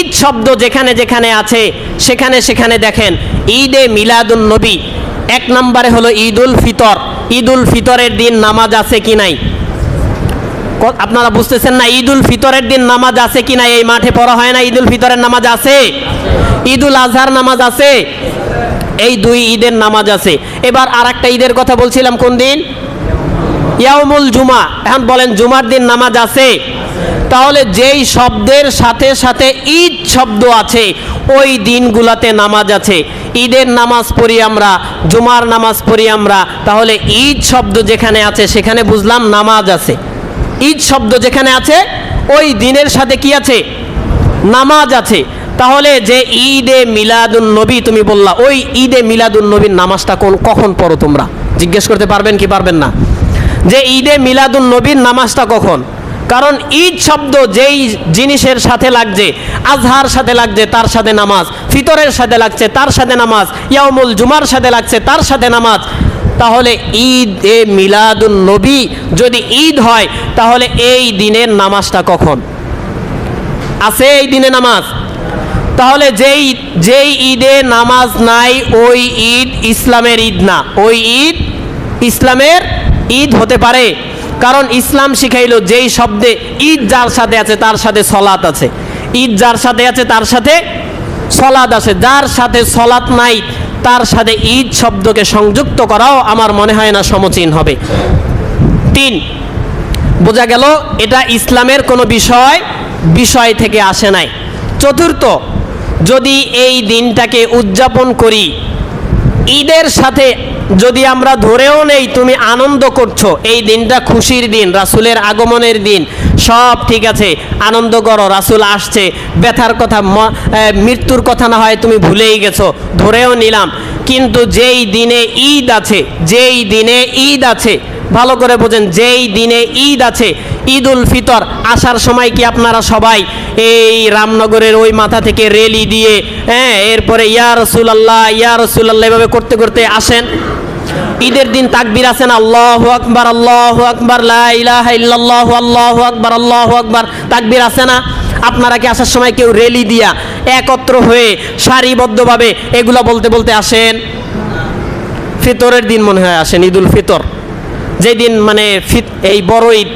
ঈদ শব্দ যেখানে যেখানে আছে, সেখানে সেখানে দেখেন, ঈদে মিলাদুন নবী। এক নম্বরে হলো ঈদ উল ফিতর। ঈদ উল ফিতরের দিন নামাজ আছে কি নাই? আপনারা বুঝতেছেন না ঈদ উল ফিতরের দিন নামাজ আছে কি না এই মাঠে পড়া হয় না ঈদ উল ফিতরের নামাজ আছে? ঈদ উল আজহার নামাজ আছে? এই দুই ঈদের নামাজ আছে। এবার আর একটা ঈদের কথা বলছিলাম কোন দিন? ইয়াউমুল জুমা। এখন বলেন, জুমার দিন নামাজ আছে। তাহলে যেই শব্দের সাথে সাথে ঈদ শব্দ আছে, ওই দিনগুলাতে নামাজ আছে। ঈদের নামাজ পড়ি আমরা, জুমার নামাজ পড়ি আমরা, তাহলে ঈদ শব্দ যেখানে আছে, সেখানে বুঝলাম নামাজ আছে। ঈদ শব্দ যেখানে আছে, ওই দিনের সাথে কি আছে? নামাজ আছে। তাহলে যে ঈদে মিলাদুন নবী তুমি বললা, ওই ঈদে মিলাদুন নবীর নামাজটা কোন কখন পড়ো তোমরা? জিজ্ঞেস করতে পারবেন কি পারবেন না? যে ঈদে মিলাদুন নবীর নামাজটা কখন? কারণ ঈদ শব্দ যেই জিনিসের সাথে লাগছে, আজহার সাথে লাগছে, তার সাথে নামাজ, ফিতরের সাথে লাগছে, তার সাথে নামাজ ইয়ামুল জুমার সাথে লাগছে, তার সাথে নামাজ, তাহলে ঈদ এ মিলাদুন নবী যদি ঈদ হয়, তাহলে এই দিনের নামাজটা কখন? আছে এই দিনে নামাজ? তাহলে যেই যেই ঈদে নামাজ নাই, ওই ঈদ ইসলামের ঈদ না, ওই ঈদ ইসলামের ঈদ হতে পারে। কারণ ইসলাম শিখাইলো যেই শব্দে ঈদ যার সাথে আছে তার সাথে সলাত আছে। ঈদ যার সাথে আছে তার সাথে সলাদ আছে। যার সাথে সলাৎ নাই, তার সাথে ঈদ শব্দকে সংযুক্ত করাও আমার মনে হয় না সমচীন হবে। তিন, বোঝা গেল এটা ইসলামের কোনো বিষয় বিষয় থেকে আসে নাই। চতুর্থ, যদি এই দিনটাকে উদযাপন করি ঈদের সাথে যদি আমরা ধরেও নেই তুমি আনন্দ করছ, এই দিনটা খুশির দিন, রাসুলের আগমনের দিন, সব ঠিক আছে, আনন্দ করো, রাসুল আসছে, ব্যথার কথা মৃত্যুর কথা না হয় তুমি ভুলেই গেছো, ধরেও নিলাম, কিন্তু যেই দিনে ঈদ আছে, যেই দিনে ঈদ আছে ভালো করে বোঝেন, যেই দিনে ঈদ আছে ঈদ উল ফিতর আসার সময় কি আপনারা সবাই এই রামনগরের ওই মাথা থেকে রেলি দিয়ে হ্যাঁ এরপরে ইয়া রসুলাল্লাহ ইয়া রসুলাল্লাহ এভাবে করতে করতে আসেন? ঈদের দিন তাকবির আছেন আল্লাহ আকবার আল্লাহ আকবার, লা ইলাহা ইল্লাল্লাহ, আল্লাহ আকবার আল্লাহ আকবার, তাকবির আছে না? আপনারা কি আসার সময় কেউ রেলি দিয়া একত্র হয়ে সারিবদ্ধভাবে এগুলো বলতে বলতে আসেন? ফিতরের দিন মনে হয় আসেন, ঈদুল ফিতর। যেই দিন মানে এই বড় ঈদ,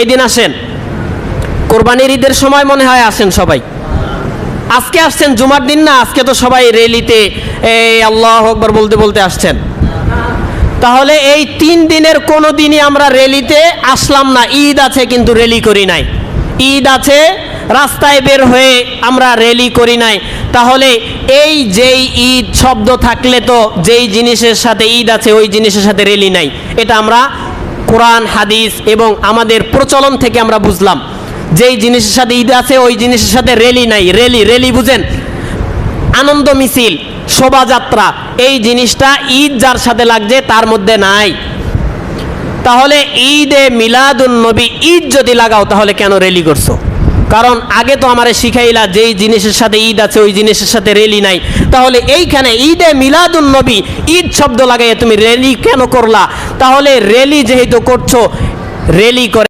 এই দিন আসেন। কোরবানির ঈদের সময় মনে হয় আসেন সবাই। আজকে আসছেন, জুমার দিন না, আজকে তো সবাই রেলিতে, এই আল্লাহ আকবার বলতে বলতে আসছেন। তাহলে এই তিন দিনের কোনো দিনই আমরা রেলিতে আসলাম না, ঈদ আছে কিন্তু রেলি করি নাই। ঈদ আছে, রাস্তায় বের হয়ে আমরা রেলি করি নাই। তাহলে এই যেই ঈদ শব্দ থাকলে তো যেই জিনিসের সাথে ঈদ আছে, ওই জিনিসের সাথে রেলি নাই। এটা আমরা কোরআন, হাদিস এবং আমাদের প্রচলন থেকে আমরা বুঝলাম। যেই জিনিসের সাথে ঈদ আছে, ওই জিনিসের সাথে রেলি নাই। রেলি রেলি বুঝেন? আনন্দ মিছিল, শোভাযাত্রা, এই জিনিসটা ঈদ যার সাথে লাগছে, তার মধ্যে নাই। তাহলে ঈদে মিলাদুন নবী ঈদ যদি লাগাও, তাহলে কেন রেলি করছ? কারণ আগে তো আমার শিখাইলা যেই জিনিসের সাথে ঈদ আছে, ওই জিনিসের সাথে রেলি নাই। তাহলে এইখানে ঈদে মিলাদুন নবী, ঈদ শব্দ লাগাইয়া তুমি রেলি কেন করলা? তাহলে রেলি যেহেতু করছ রেলি করে